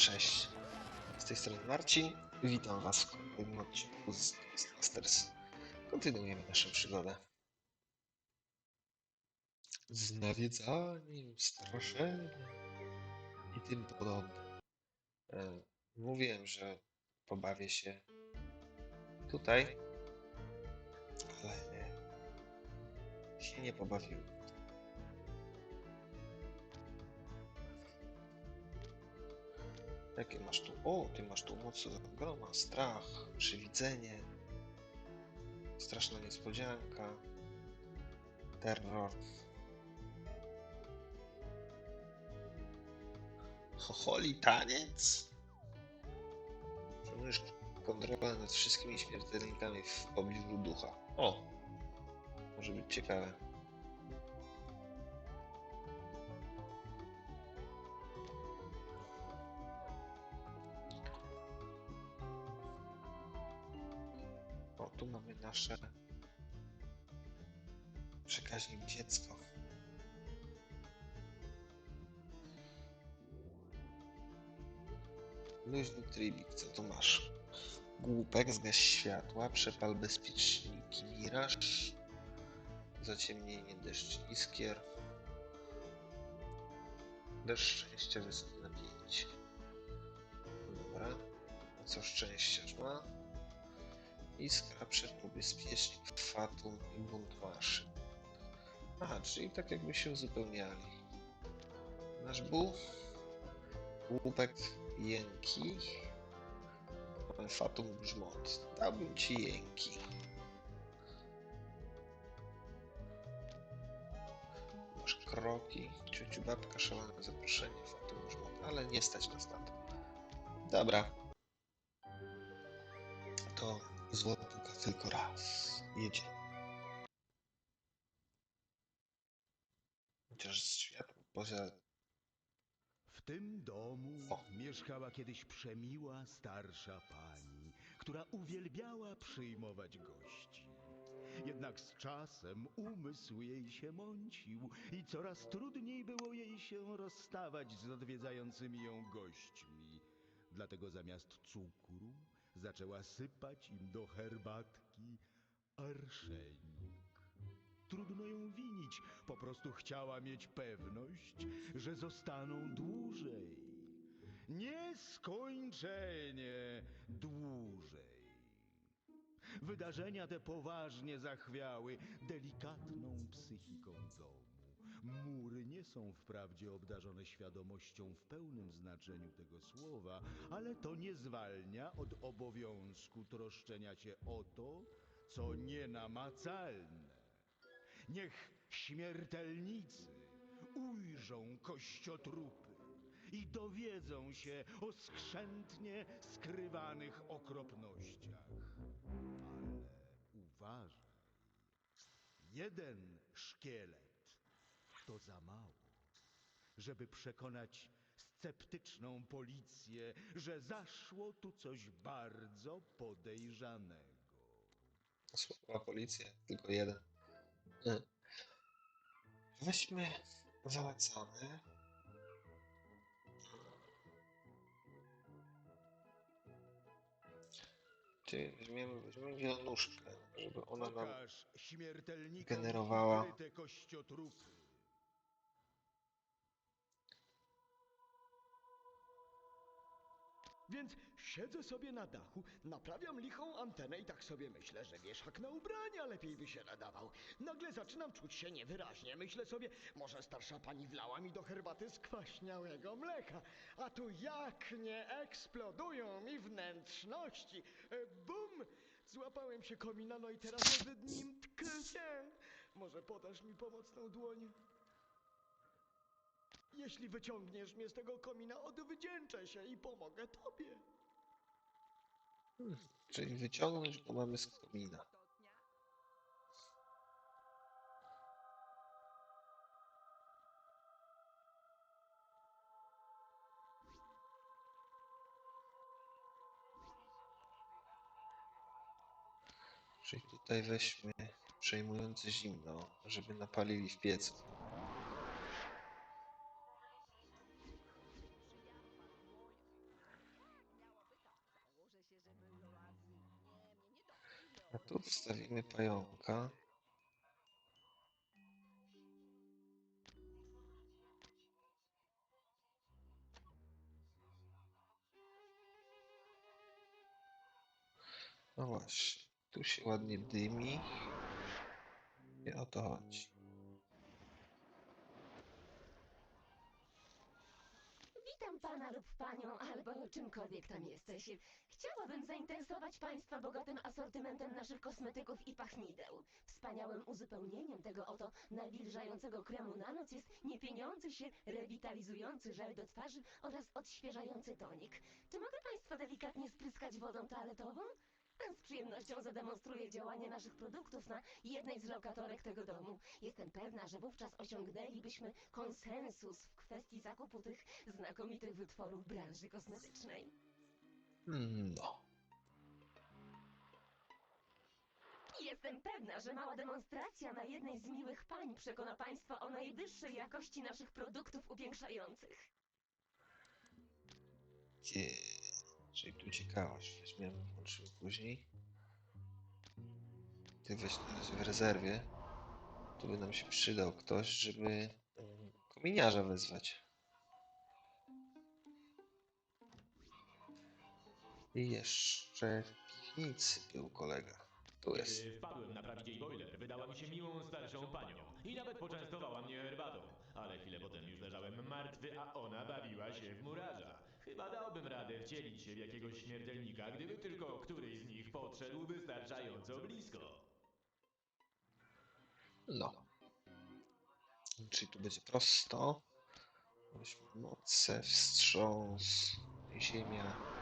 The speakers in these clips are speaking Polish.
Cześć. Z tej strony Marcin. Witam Was w kolejnym odcinku z Masters. Kontynuujemy naszą przygodę. Z nawiedzaniem, straszeniem i tym podobnym. E, Mówiłem, że pobawię się tutaj, ale się nie pobawiłem. Jakie masz tu? O, ty masz tu moc groma, strach, przywidzenie, straszna niespodzianka, terror. Chocholi taniec? Przemyśl kontrolę nad wszystkimi śmiertelnikami w pobliżu ducha. O! Może być ciekawe. Nasze przekaźnik dziecko. Luźny trybik, co tu masz? Głupek, zgaś światła, przepal bezpieczniki, miraż, zaciemnienie deszcz iskier, deszcz szczęścia wysokie napięcie. Dobra, co szczęściarz ma? Iskra, przepływ, bezpiecznik, fatum i bunt maszyn. Aha, czyli tak jakby się uzupełniali. Nasz buł, głupek, jęki, fatum, grzmot. Dałbym ci jęki. Masz kroki, ciociu babka, szalone zaproszenie, fatum, grzmot, ale nie stać na to. Dobra. To złotówka tylko raz. Jedzie. Chociaż świat poza... W tym domu O. mieszkała kiedyś przemiła starsza pani, która uwielbiała przyjmować gości. Jednak z czasem umysł jej się mącił i coraz trudniej było jej się rozstawać z odwiedzającymi ją gośćmi. Dlatego zamiast cukru zaczęła sypać im do herbatki arszenik. Trudno ją winić, po prostu chciała mieć pewność, że zostaną dłużej. Nieskończenie dłużej. Wydarzenia te poważnie zachwiały delikatną psychiką domu. Mury nie są wprawdzie obdarzone świadomością w pełnym znaczeniu tego słowa, ale to nie zwalnia od obowiązku troszczenia się o to, co nienamacalne. Niech śmiertelnicy ujrzą kościotrupy i dowiedzą się o skrzętnie skrywanych okropnościach. Ale uważaj, jeden szkielet to za mało, żeby przekonać sceptyczną policję, że zaszło tu coś bardzo podejrzanego. Słaba policja, tylko jeden. E. Weźmy zalecamy. Ty, weźmiemy, weźmiemy wionuszkę, żeby ona nam... Pokaż generowała- kościotrupy. Więc siedzę sobie na dachu, naprawiam lichą antenę i tak sobie myślę, że wieszak na ubrania lepiej by się nadawał. Nagle zaczynam czuć się niewyraźnie. Myślę sobie, może starsza pani wlała mi do herbaty skwaśniałego mleka. A tu jak nie eksplodują mi wnętrzności. E, Bum! Złapałem się komina, no i teraz nad nim tknie. Może podasz mi pomocną dłoń? Jeśli wyciągniesz mnie z tego komina, odwdzięczę się i pomogę tobie. Czyli wyciągnąć go mamy z komina. Czyli tutaj weźmy przejmujące zimno, żeby napalili w piecu. A tu wstawimy pająka. No właśnie, tu się ładnie dymi. I o to chodzi. Witam pana lub panią, albo czymkolwiek tam jesteś. Chciałabym zainteresować państwa bogatym asortymentem naszych kosmetyków i pachnideł. Wspaniałym uzupełnieniem tego oto nawilżającego kremu na noc jest niepieniący się, rewitalizujący żel do twarzy oraz odświeżający tonik. Czy mogę państwa delikatnie spryskać wodą toaletową? Z przyjemnością zademonstruję działanie naszych produktów na jednej z lokatorek tego domu. Jestem pewna, że wówczas osiągnęlibyśmy konsensus w kwestii zakupu tych znakomitych wytworów branży kosmetycznej. No. Jestem pewna, że mała demonstracja na jednej z miłych pań przekona Państwa o najwyższej jakości naszych produktów upiększających. Gdzie? Czyli tu ciekawość weźmiemy, włączymy później. Ty weź na razie w rezerwie. Tu by nam się przydał ktoś, żeby mm, kominiarza wezwać. Jeszcze w piwnicy był kolega. Tu jest. Kiedy wpadłem naprawić jej boiler, wydała mi się miłą starszą panią i nawet poczęstowała mnie herbatą. Ale chwilę potem już leżałem martwy, a ona bawiła się w murarza. Chyba dałbym radę wcielić się w jakiegoś śmiertelnika, gdyby tylko któryś z nich podszedł wystarczająco blisko. No. Czyli tu będzie prosto. Weźmy moce, wstrząs, ziemia.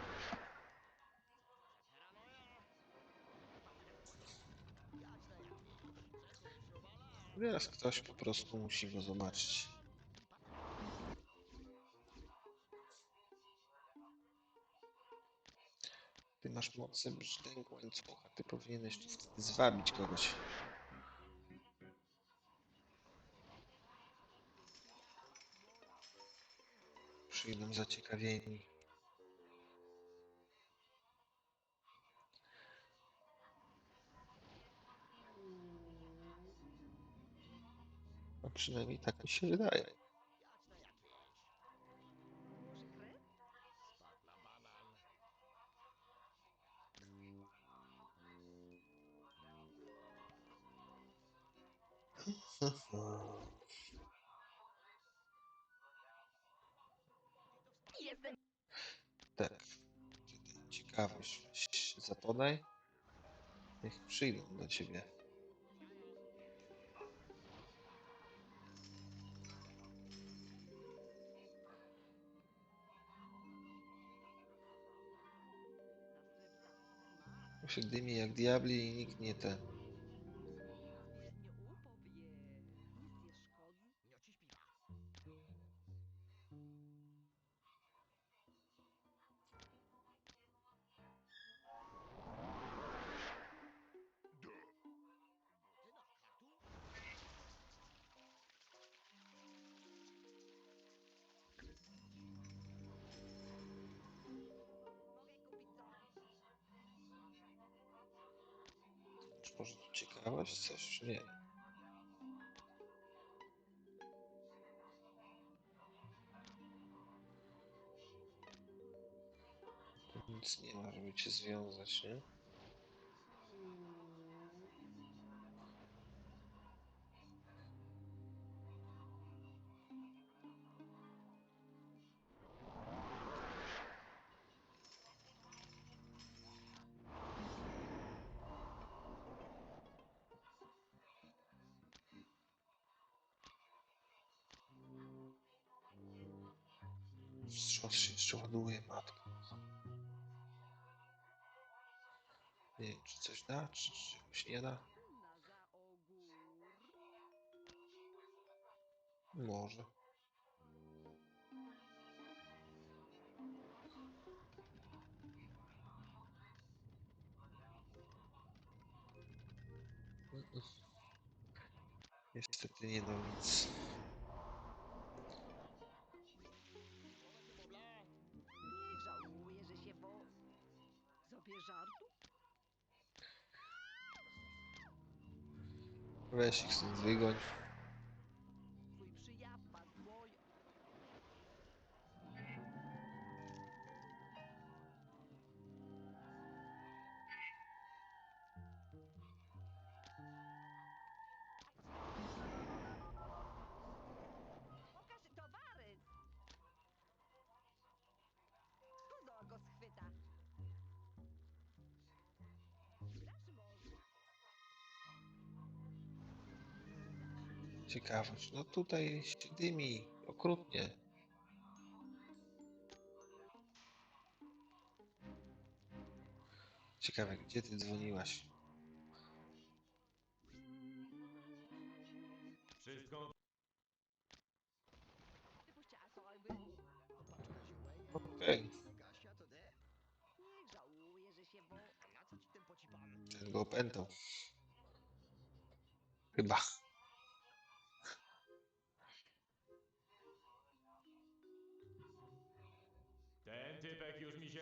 Teraz ktoś po prostu musi go zobaczyć. Ty masz mocy brzdęk łańcucha. Ty powinieneś tu wtedy zwabić kogoś. Przyjdą zaciekawieni. A przynajmniej tak mi się wydaje. Tak. Ciekawość weź zapodaj. Niech przyjdą do ciebie. Tu się dymi jak diabli i Nie. Tu nic nie ma, żeby cię związać, nie? Nie czy coś da, czy czegoś nie da. Może. Niestety nie dał nic. Żałuje, że się wo... Sobie żartu? Weź ich stąd wygoń. Ciekawość. No tutaj się dymi. Okrutnie. Ciekawe, gdzie ty dzwoniłaś? Wszystko. Okej, pocipany? ten go opętał. Chyba.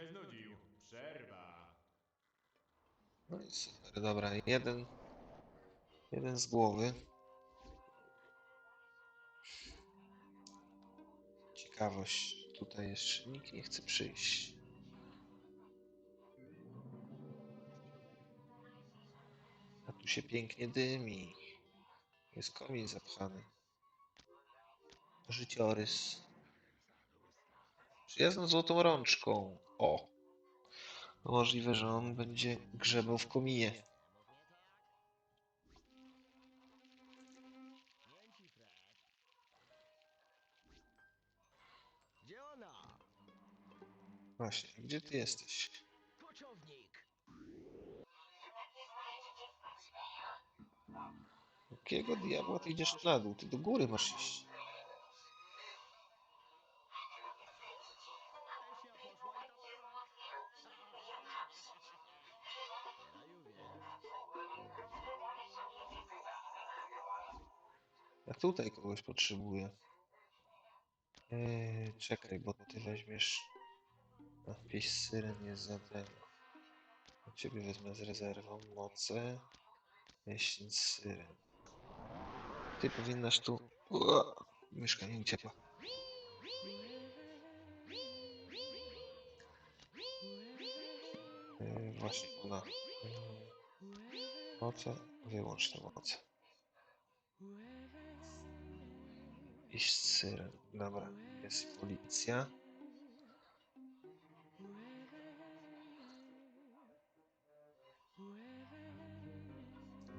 Się znudził. Przerwa. No i super, dobra. Jeden. Jeden z głowy. Ciekawość. Tutaj jeszcze nikt nie chce przyjść. A tu się pięknie dymi. Jest komin zapchany. Życiorys. Przyjazną złotą rączką. O! Możliwe, że on będzie grzebał w kominie. Właśnie, gdzie ty jesteś? Jakiego diabła ty idziesz na dół? Ty do góry masz iść. Ja tutaj kogoś potrzebuję. Eee, czekaj, bo ty weźmiesz... A wpieś syren jest za tego. Ciebie wezmę z rezerwą moce. Pieśń syren. Ty powinnaś tu... Ua, myszka nie uciekła. Eee, właśnie ona. Moce? Wyłącz tę moce. Iść syren. Dobra, jest policja.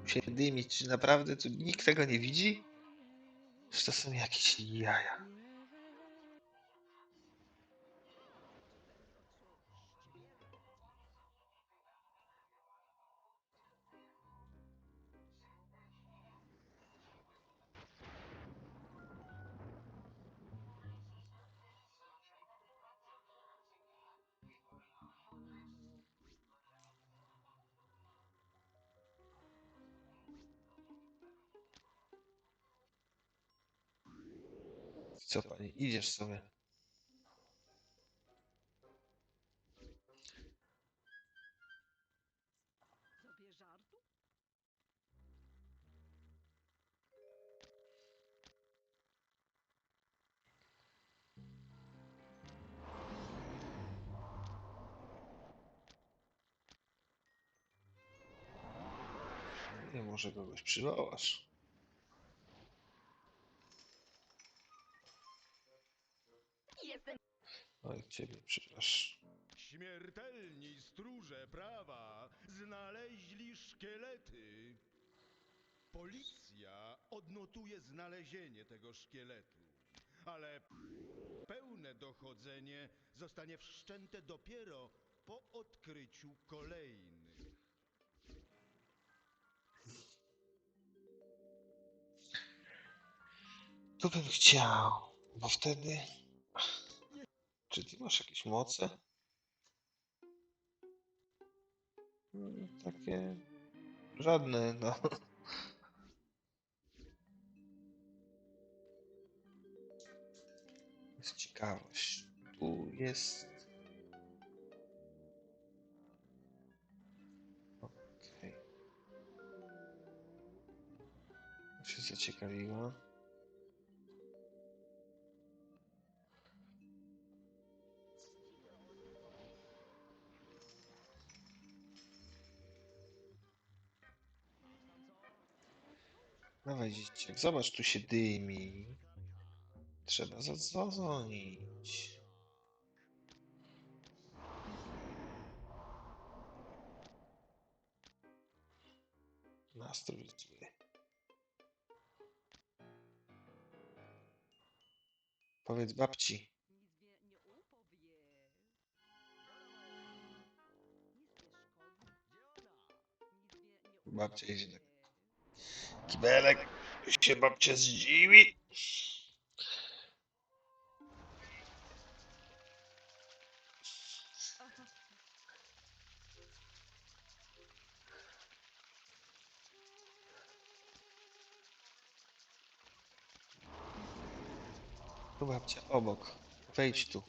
Się dymić, czy naprawdę tu nikt tego nie widzi? Czy to są jakieś jaja? Co pani, idziesz sobie? Sobie żartu? Nie, może kogoś przywołasz. Ciebie, przepraszam. Śmiertelni stróże prawa znaleźli szkielety. Policja odnotuje znalezienie tego szkieletu, ale pełne dochodzenie zostanie wszczęte dopiero po odkryciu kolejnych. Tu bym chciał, bo wtedy... Czy ty masz jakieś moce? Takie... Żadne, no. Jest ciekawość. Tu jest... Okej. zaciekawiła. Dawaj dzieciak, zobacz tu się dymi. Trzeba zadzwonić. Nastrój zły. Powiedz babci. Babcia idzie na- Kibelek, się babcia zdziwi. Tu babcia, obok. Wejdź tu.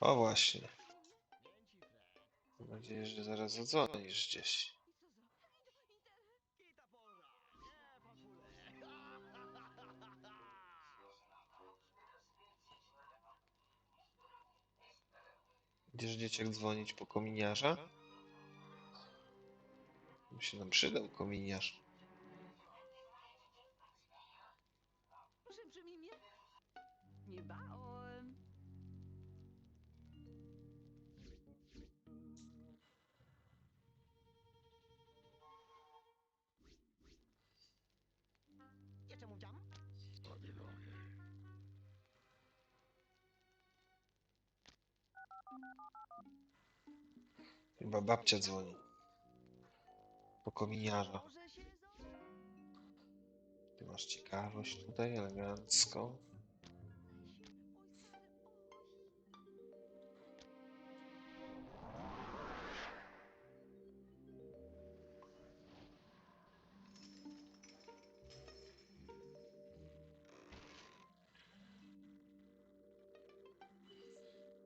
O właśnie. Mam nadzieję, że zaraz zadzwonisz gdzieś. Idziesz dzieciak dzwonić po kominiarza? By się nam przydał kominiarz. Babcia dzwoni. Po kominiarza. Ty masz ciekawość tutaj, elegancko.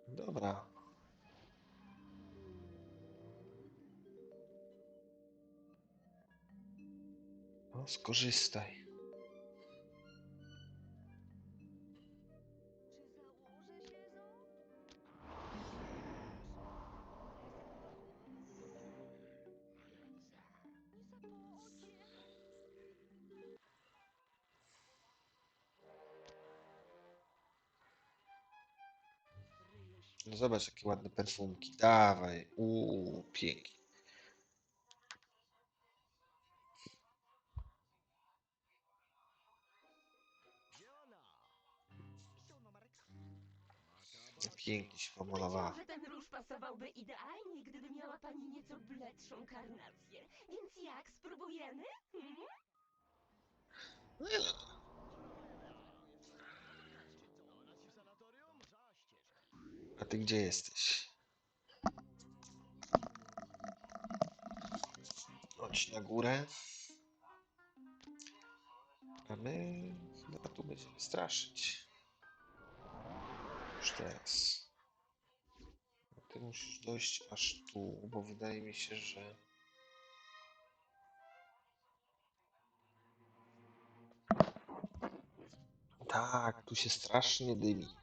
Dobra. Się. No zobacz, jakie ładne perfumki. Dawaj. Uuu, pięknie. Pięknie się pomalowała. Że ten róż pasowałby idealnie, gdyby miała pani nieco bledszą karnację. Więc jak, spróbujemy? Hmm? A ty gdzie jesteś? Chodź na górę. A my chyba tu będziemy straszyć. Już teraz. A ty musisz dojść aż tu, bo wydaje mi się, że... Tak, tu się strasznie dymi.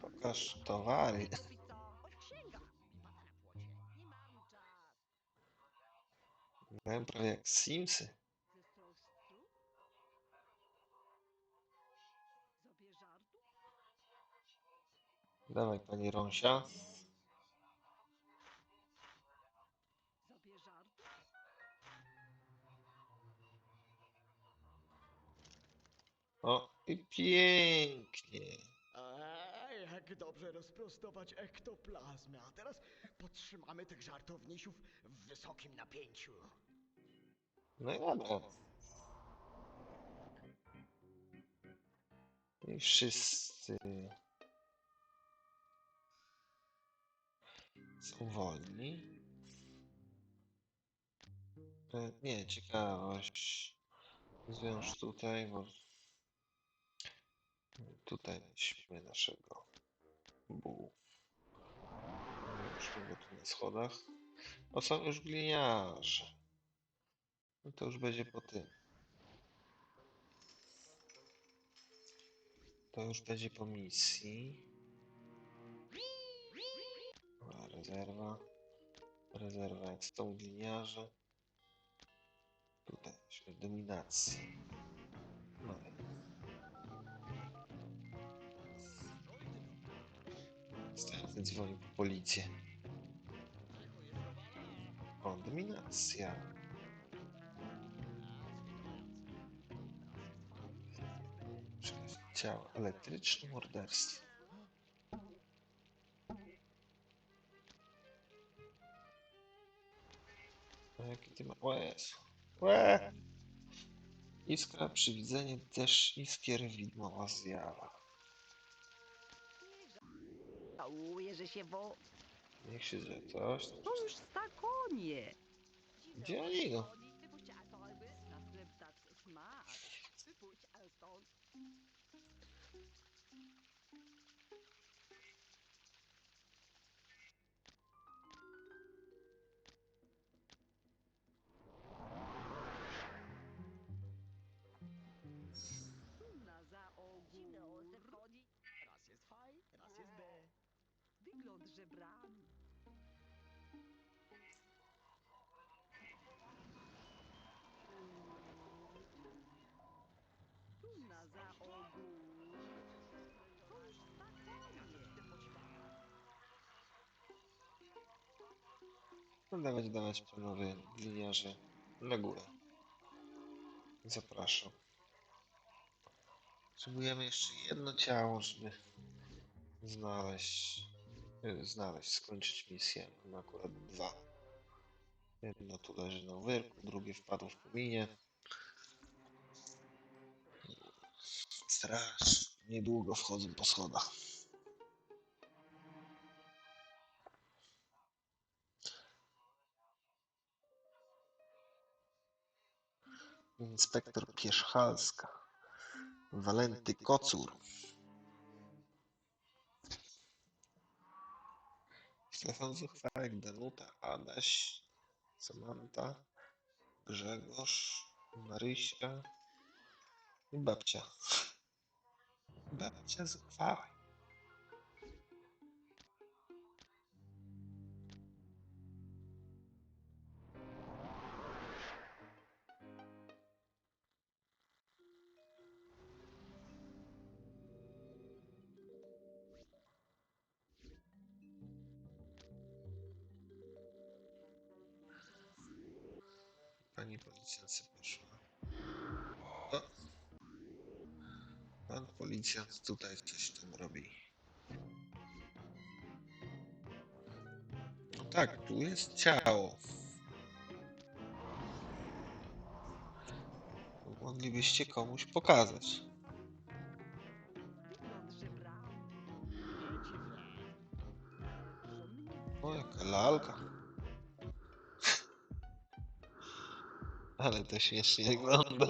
Pokaż towary. Pokaż towary. Robić co? Dawaj, pani Rąsia. O, i pięknie. Ej, jak dobrze rozprostować ektoplazmę. A teraz podtrzymamy tych żartownisiów w wysokim napięciu. No i dobra. I wszyscy są wolni. E, Nie, ciekawość. Zwiąż tutaj, bo tutaj śpimy naszego bułu. Już go tu na schodach. O, są już gliniarze. No to już będzie po tym. To już będzie po misji. Rezerwa. Rezerwa jak tą gliniarze. Tutaj jesteśmy w dominacji. No Następny dzwoni po policję. O, dominacja. Ciała. Elektryczne morderstwo. A jaki ty ma... O Jezu. Łe! Iskra, przywidzenie, też iskier widmowa zjawa. Żałuję, że się wo... Niech się dzieje coś. To już stakonie. Gdzie oni idą? Żebrany. Tu na. To stakonie. No dawać, dawać panowie gliniarze na górę. Zapraszam. Potrzebujemy jeszcze jedno ciało, żeby znaleźć, znaleźć, skończyć misję. Mamy akurat dwa. Jedno tu leży na wyrku, drugie wpadło w kominie. Straż. Niedługo wchodzą po schodach. Inspektor Pierzchalska. Walenty Kocur. Stefan Zuchwałek, Danuta, Adaś, Samanta, Grzegorz, Marysia i babcia. Babcia Zuchwałek. Pani policjant se poszła. O! Pan policjant tutaj coś tam robi. No tak, tu jest ciało. Moglibyście komuś pokazać. O, jaka lalka. Ale to śmiesznie wygląda.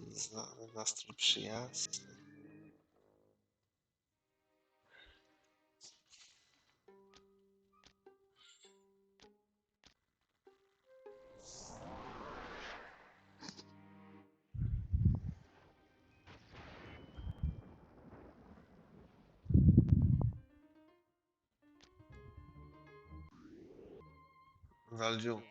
Znany nastrój przyjazny. Waldziu.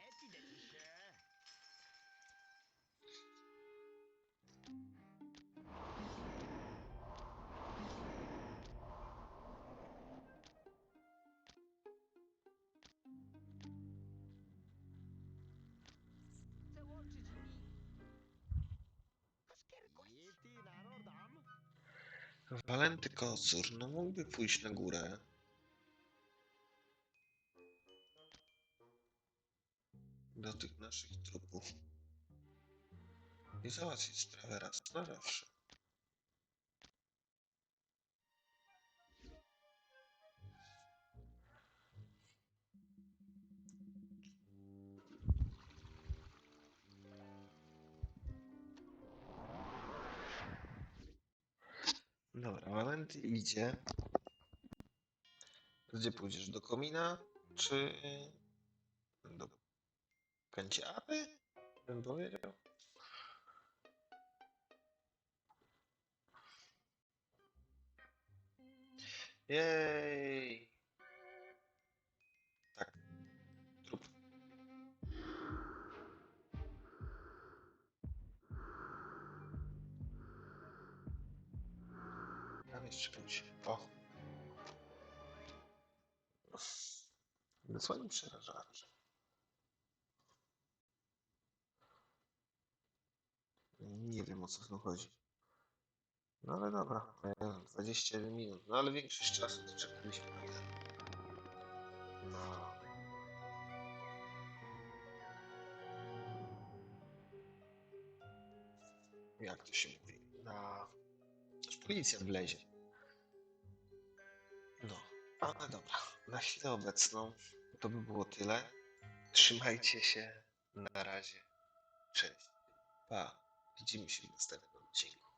Walenty Kocur, no mógłby pójść na górę. Do tych naszych trupów. I załatwić sprawę raz na zawsze. Dobra, Walenty idzie. Gdzie pójdziesz? Do komina? Czy do kanciapy? Bym powiedział. Jej! Tak. Trup. Tam jeszcze ktoś. O. Wysłanie przerażacze. Nie wiem o co tym chodzi. No ale dobra, e, 20 minut. No ale większość czasu to czekaliśmy na. No. Jak to się mówi? Na... Aż policja wlezie. No, ale dobra. Na chwilę obecną to by było tyle. Trzymajcie się. Na razie. Cześć. Pa. Widzimy się w następnym odcinku.